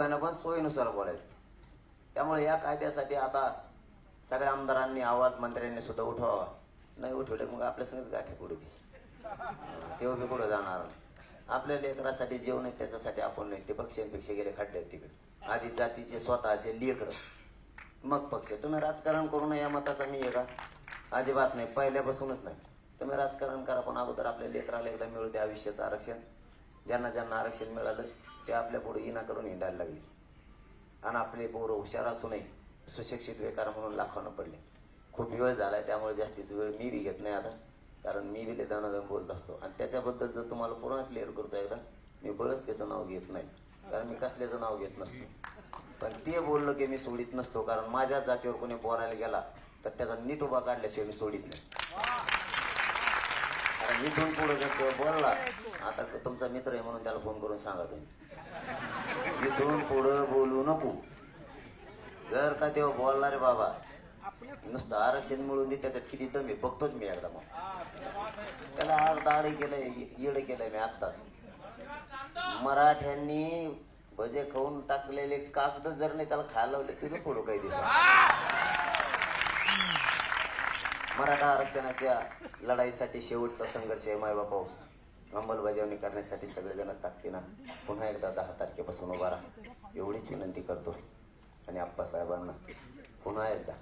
पण सोयीनुसार बोलायचं. त्यामुळे या कायद्यासाठी आता सगळ्या आमदारांनी आवाज मंत्र्यांनी सुद्धा उठवावा. नाही उठवले मग आपल्या संगच गाठी पुढे ते तेव्हा बी कुठं जाणार? नाही आपल्या लेकरासाठी जेवण आहे त्याच्यासाठी आपण नाही. ते पक्षांपेक्षा गेले खड्ड्यात तिकडे. आधी जातीचे स्वतःचे लेकर. मग पक्ष. तुम्ही राजकारण करू नये या मताचा मी आहे का? अजिबात नाही. पहिल्यापासूनच नाही. तुम्ही राजकारण करा पण अगोदर आपल्या लेकराला एकदा मिळू द्या आयुष्याचं आरक्षण. ज्यांना ज्यांना आरक्षण मिळालं ते आपल्या पुढे इना करून हिंडायला लागली. आणि आपले पोरं हुशार असूनही सुशिक्षित बेकार म्हणून लाखानं पडले. खूप वेळ झालाय त्यामुळे जास्तीच वेळ मी बी घेत नाही आता. कारण मी बी दणादण बोलत असतो. आणि त्याच्याबद्दल जर तुम्हाला पुन्हा क्लिअर करतो एकदा मी बळच त्याचं नाव घेत नाही. कारण मी कसल्याचं नाव घेत नसतो. पण ते बोललं की मी सोडित नसतो. कारण माझ्या जातीवर कोणी बोलायला गेला तर त्याचा नीट उभा काढल्याशिवाय मी सोडित नाही. इथून पुढे जर बोलला आता तुमचा मित्र आहे म्हणून त्याला फोन करून सांगा तुम्ही. इथून पुढं बोलू नको. जर का तेव्हा बोलला रे बाबा नुसतं आरक्षण मिळून दे त्याच्यात किती दम आहे बघतोच मी एकदा मग. त्याला अर्धा आडे केलंय येड केलंय मी आत्ताच. मराठ्यांनी भजे खाऊन टाकलेले कागद जर नाही त्याला खालवले तिथं पुढं काही दिसत मराठा आरक्षणाच्या लढाईसाठी शेवटचा संघर्ष आहे मायबापा हो. अंमलबजावणी करण्यासाठी सगळेजण ताकदीनं पुन्हा एकदा दहा तारखेपासून उभा राहा. एवढीच विनंती करतो. आणि आप्पासाहेबांना पुन्हा एकदा